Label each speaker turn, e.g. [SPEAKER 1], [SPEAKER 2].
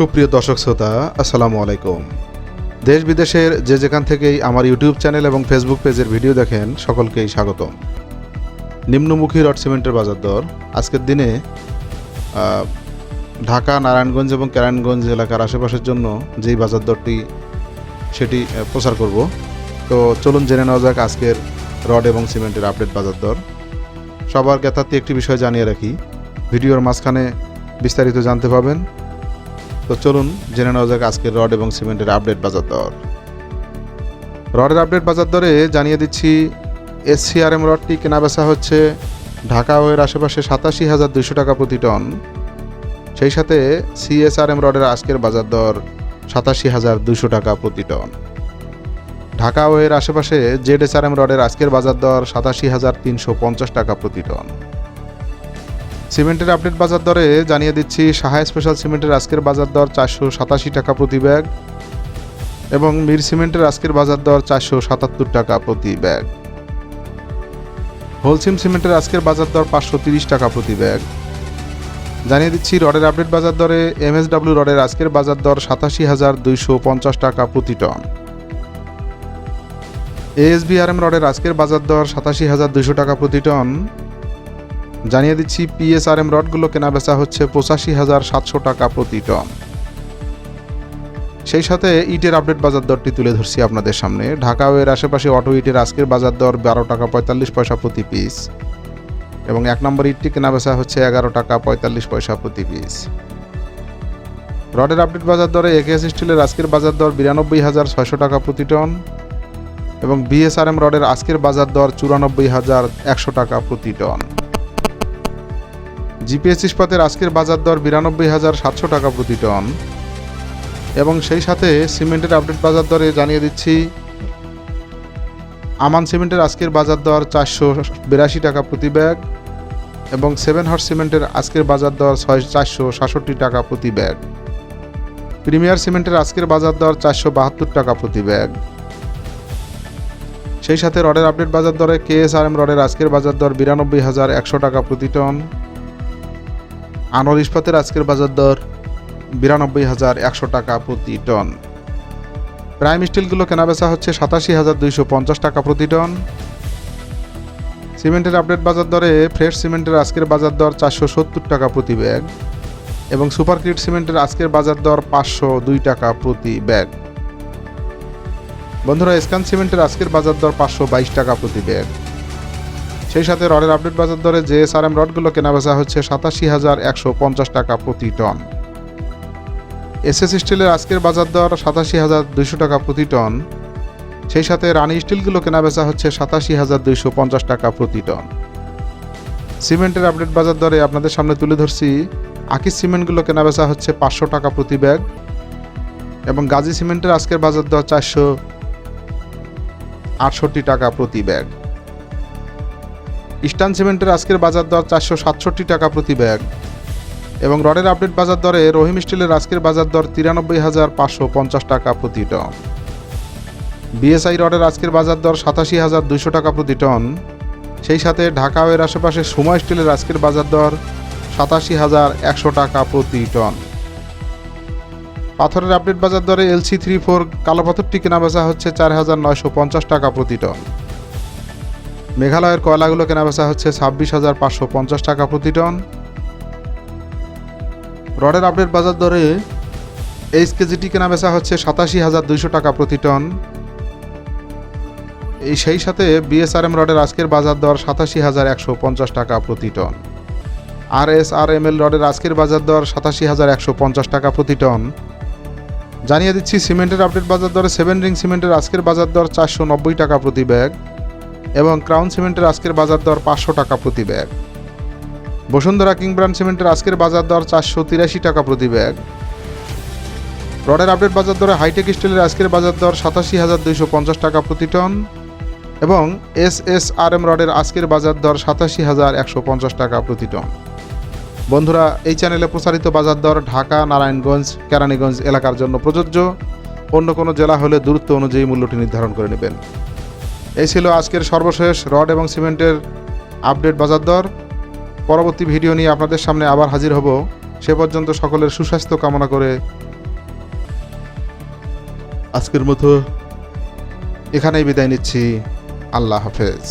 [SPEAKER 1] সুপ্রিয় দর্শক শ্রোতা, আসসালামু আলাইকুম। দেশ বিদেশের যে যেখান থেকেই আমার ইউটিউব চ্যানেল এবং ফেসবুক পেজের ভিডিও দেখেন, সকলকেই স্বাগতম। নিম্নমুখী রড সিমেন্টের বাজার দর আজকের দিনে ঢাকা, নারায়ণগঞ্জ এবং কেরায়ণগঞ্জ এলাকার আশেপাশের জন্য যেই বাজার দরটি, সেটি প্রচার করব। তো চলুন জেনে নেওয়া যাক আজকের রড এবং সিমেন্টের আপডেট বাজার দর। সবার জ্ঞাতার্থে একটি বিষয় জানিয়ে রাখি। ভিডিওর মাঝখানে বিস্তারিত জানতে পাবেন তো চলুন জেনে নেওয়া যাক আজকের রড এবং সিমেন্টের আপডেট বাজার দর। রডের আপডেট বাজার দরে জানিয়ে দিচ্ছি, এসসিআরএম রডটি কেনা বেচা হচ্ছে ঢাকা ও এর আশেপাশে সাতাশি হাজার দুশো টাকা প্রতি টন। সেই সাথে সিএসআরএম রডের আজকের বাজার দর সাতাশি হাজার দুশো টাকা প্রতি টন। ঢাকা ও এর আশেপাশে জেডএসআরএম রডের আজকের বাজার দর সাতাশি হাজার তিনশো পঞ্চাশ টাকা প্রতি টন। সিমেন্টের আপডেট বাজার দরে জানিয়ে দিচ্ছি সাহা স্পেশাল সিমেন্টের আজকের বাজার দর চারশো সাতাশি টাকা প্রতি ব্যাগ এবং মির সিমেন্টের আজকের বাজার দর চারশো সাতাত্তর টাকা প্রতি ব্যাগ। হোলসিম সিমেন্টের আজকের বাজার দর পাঁচশো তিরিশ টাকা প্রতি ব্যাগ। জানিয়ে দিচ্ছি, রডের আপডেট বাজার দরে এমএসডাব্লিউ রডের আজকের বাজার দর সাতাশি হাজার দুইশো পঞ্চাশ টাকা প্রতি টন। এএসবিআরএম রডের আজকের বাজার দর সাতাশি হাজার দুইশো টাকা প্রতি টন। জানিয়ে দিচ্ছি পিএসআরএম রডগুলো কেনা বেচা হচ্ছে পঁচাশি হাজার সাতশো টাকা প্রতি টন। সেই সাথে ইটের আপডেট বাজার দরটি তুলে ধরছি আপনাদের সামনে। ঢাকা ও এর আশেপাশে অটো ইটের আজকের বাজার দর বারো টাকা পঁয়তাল্লিশ পয়সা প্রতি পিস এবং এক নম্বর ইটটি কেনা বেচা হচ্ছে এগারো টাকা পঁয়তাল্লিশ পয়সা প্রতি পিস। রডের আপডেট বাজার দরে একেএস স্টিলের আজকের বাজার দর বিরানব্বই হাজার ছয়শো টাকা প্রতি টন এবং বিএসআরএম রডের আজকের বাজার দর চুরানব্বই হাজার একশো টাকা প্রতি টন। জিপিএস ইস্পাতের আজকের বাজার দর বিরানব্বই হাজার সাতশো টাকা প্রতি টন। এবং সেই সাথে সিমেন্টের আপডেট বাজার দরে জানিয়ে দিচ্ছি, আমান সিমেন্টের আজকের বাজার দর চারশো বিরাশি টাকা প্রতি ব্যাগ এবং সেভেন হর্স সিমেন্টের আজকের বাজার দর ছয় চারশো সাতষট্টি টাকা প্রতি ব্যাগ। প্রিমিয়ার সিমেন্টের আজকের বাজার দর চারশো বাহাত্তর টাকা প্রতি ব্যাগ। সেই সাথে রডের আপডেট বাজার দরে কেএসআরএম রডের আজকের বাজার দর বিরানব্বই হাজার একশো টাকা প্রতি টন। আনোয়ার ইস্পাতের আজকের বাজার দর বিরানব্বই হাজার একশো টাকা প্রতি টন। প্রাইম স্টিলগুলো কেনাবেচা হচ্ছে সাতাশি হাজার দুইশো পঞ্চাশ টাকা প্রতি টন। সিমেন্টের আপডেট বাজার দরে ফ্রেশ সিমেন্টের আজকের বাজার দর চারশো সত্তর টাকা প্রতি ব্যাগ এবং সুপার ক্রিট সিমেন্টের আজকের বাজার দর পাঁচশো দুই টাকা প্রতি ব্যাগ। বন্ধুরা, স্ক্যান সিমেন্টের আজকের বাজার দর পাঁচশো বাইশ টাকা প্রতি ব্যাগ। সেই সাথে রডের আপডেট বাজার দরে যে এসআরএম রডগুলো কেনা বেচা হচ্ছে সাতাশি হাজার একশো পঞ্চাশ টাকা প্রতি টন। এসএস স্টিলের আজকের বাজার দর সাতাশি হাজার দুইশো টাকা প্রতি টন। সেই সাথে রানি স্টিলগুলো কেনা বেচা হচ্ছে সাতাশি হাজার দুইশো পঞ্চাশ টাকা প্রতি টন। সিমেন্টের আপডেট বাজার দরে আপনাদের সামনে তুলে ধরছি। আকিস সিমেন্টগুলো কেনা বেচা হচ্ছে পাঁচশো টাকা প্রতি ব্যাগ। এবং গাজী সিমেন্টের আজকের বাজার দর চারশো আটষট্টি টাকা প্রতি ব্যাগ। ইস্টার্ন সিমেন্টের আজকের বাজার দর চারশো সাতষট্টি টাকা প্রতি ব্যাগ। এবং রডের আপডেট বাজার দরে রহিম স্টিলের আজকের বাজার দর তিরানব্বই হাজার পাঁচশো পঞ্চাশ টাকা প্রতি টন। বিএসআই রডের আজকের বাজার দর সাতাশি হাজার দুইশো টাকা প্রতি টন। সেই সাথে ঢাকা এর আশেপাশে সুমা স্টিলের আজকের বাজার দর সাতাশি হাজার একশো টাকা প্রতি টন। পাথরের আপডেট বাজার দরে এলসি থ্রি ফোর কালো পাথরটি কেনা বেচা হচ্ছে চার হাজার নয়শো পঞ্চাশ টাকা প্রতি টন। মেঘালয়ের কয়লাগুলো কেনা বেচা হচ্ছে ছাব্বিশ হাজার পাঁচশো পঞ্চাশ টাকা প্রতি টন। রডের আপডেট বাজার দরে এইচ কেজিটি কেনা বেচা হচ্ছে সাতাশি হাজার দুইশো টাকা প্রতি টন। এই সেই সাথে বিএসআরএম রডের আজকের বাজার দর সাতাশি হাজার একশো পঞ্চাশ টাকা প্রতি ton. R S R M L রডের আজকের বাজার দর সাতাশি হাজার একশো পঞ্চাশ টাকা প্রতি টন। জানিয়ে দিচ্ছি, সিমেন্টের আপডেট বাজার দরে সেভেন রিং সিমেন্টের আজকের বাজার দর চারশো নব্বই টাকা প্রতি ব্যাগ। এবং ক্রাউন সিমেন্টের আজকের বাজার দর পাঁচশো টাকা প্রতি ব্যাগ। বসুন্ধরা কিং ব্র্যান্ড সিমেন্টের আজকের বাজার দর চারশো তিরাশি টাকা প্রতি ব্যাগ। রডের আপডেট বাজার দরে হাইটেক স্টিলের আজকের বাজার দর সাতাশি হাজার দুইশো পঞ্চাশ টাকা প্রতি টন এবং এস এস আর এম রডের আজকের বাজার দর সাতাশি হাজার একশো পঞ্চাশ টাকা প্রতি টন। বন্ধুরা, এই চ্যানেলে প্রচারিত বাজার দর ঢাকা, নারায়ণগঞ্জ, কেরানীগঞ্জ এলাকার জন্য প্রযোজ্য। অন্য কোনো জেলা হলে দূরত্ব অনুযায়ী মূল্যটি নির্ধারণ করে নেবেন। এই ছিল আজকের সর্বশেষ রড এবং সিমেন্টের আপডেট বাজার দর। পরবর্তী ভিডিও নিয়ে আপনাদের সামনে আবার হাজির হব। সে পর্যন্ত সকলের সুস্বাস্থ্য কামনা করে আজকের মতো এখানেই বিদায় নিচ্ছি। আল্লাহ হাফেজ।